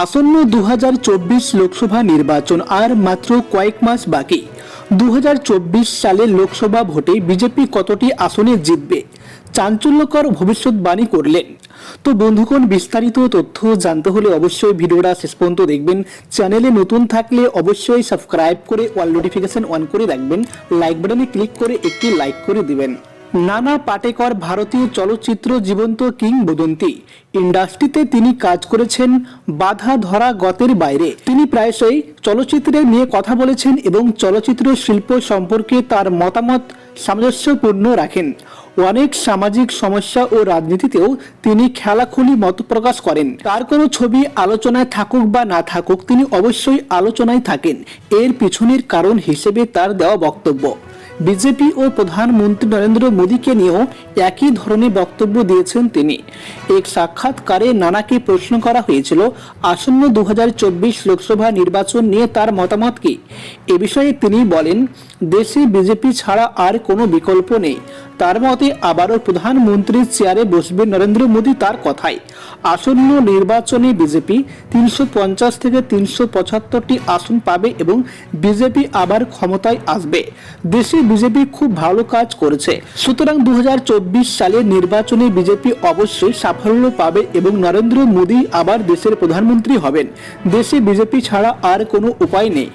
আসন্ন দু হাজার চব্বিশ লোকসভা নির্বাচন আর মাত্র কয়েক মাস বাকি। দু সালের লোকসভা ভোটে বিজেপি কতটি আসনে জিতবে, চাঞ্চল্যকর ভবিষ্যৎবাণী করলেন। তো বন্ধুগণ, বিস্তারিত তথ্য জানতে হলে অবশ্যই ভিডিওটা শেষ পর্যন্ত দেখবেন। চ্যানেলে নতুন থাকলে অবশ্যই সাবস্ক্রাইব করে অল নোটিফিকেশন অন করে রাখবেন। লাইক বাটনে ক্লিক করে একটি লাইক করে দিবেন। নানা পাটেকর ভারতীয় চলচ্চিত্র জীবন্ত কিংবদন্তি। ইন্ডাস্ট্রিতে তিনি কাজ করেছেন বাধা ধরা গতের বাইরে। তিনি প্রায়শই চলচ্চিত্রে নিয়ে কথা বলেছেন এবং চলচ্চিত্র শিল্প সম্পর্কে তার মতামত সামঞ্জস্যপূর্ণ রাখেন। অনেক সামাজিক সমস্যা ও রাজনীতিতেও তিনি খেলাখুলি মত প্রকাশ করেন। তার কোনো ছবি আলোচনায় থাকুক বা না থাকুক, তিনি অবশ্যই আলোচনায় থাকেন। এর পিছনের কারণ হিসেবে তার দেওয়া বক্তব্য। বিজেপি ও প্রধানমন্ত্রী নরেন্দ্র মোদীকে নিয়েও একই ধরনের বক্তব্য দিয়েছেন তিনি। এক সাক্ষাৎকারে নানাকে প্রশ্ন করা হয়েছিল, আসন্ন দু হাজার চব্বিশ লোকসভা নির্বাচন নিয়ে তার মতামত কি? এ বিষয়ে তিনি বলেন, দেশে বিজেপি ছাড়া আর কোনো বিকল্প নেই। তার মতে আবারও প্রধানমন্ত্রীর চেয়ারে বসবে নরেন্দ্র মোদী তার কথাই। আসন্ন নির্বাচনে বিজেপি তিনশো পঞ্চাশ থেকে তিনশো পঁচাত্তরটি আসন পাবে এবং বিজেপি আবার ক্ষমতায় আসবে। দেশে বিজেপি খুব ভালো কাজ করেছে। সুতরাং দু হাজার চব্বিশ সালে নির্বাচনে বিজেপি অবশ্যই সাফল্য পাবে এবং নরেন্দ্র মোদী আবার দেশের প্রধানমন্ত্রী হবেন। দেশে বিজেপি ছাড়া আর কোনো উপায় নেই।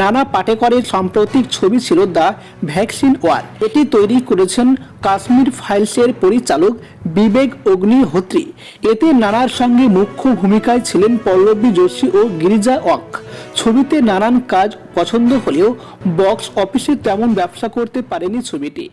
নানা পাটেকরের সাম্প্রতিক ছবি ছিল দ্য ভ্যাকসিন ওয়ার। এটি তৈরি করেছেন কাশ্মীর ফাইলসের পরিচালক বিবেক অগ্নিহোত্রী। এতে নানার সঙ্গে মুখ্য ভূমিকায় ছিলেন পল্লবী যোশী ও গিরিজা অক ছবিতে নানান কাজ পছন্দ হলেও বক্স অফিসে তেমন ব্যবসা করতে পারেনি ছবিটি।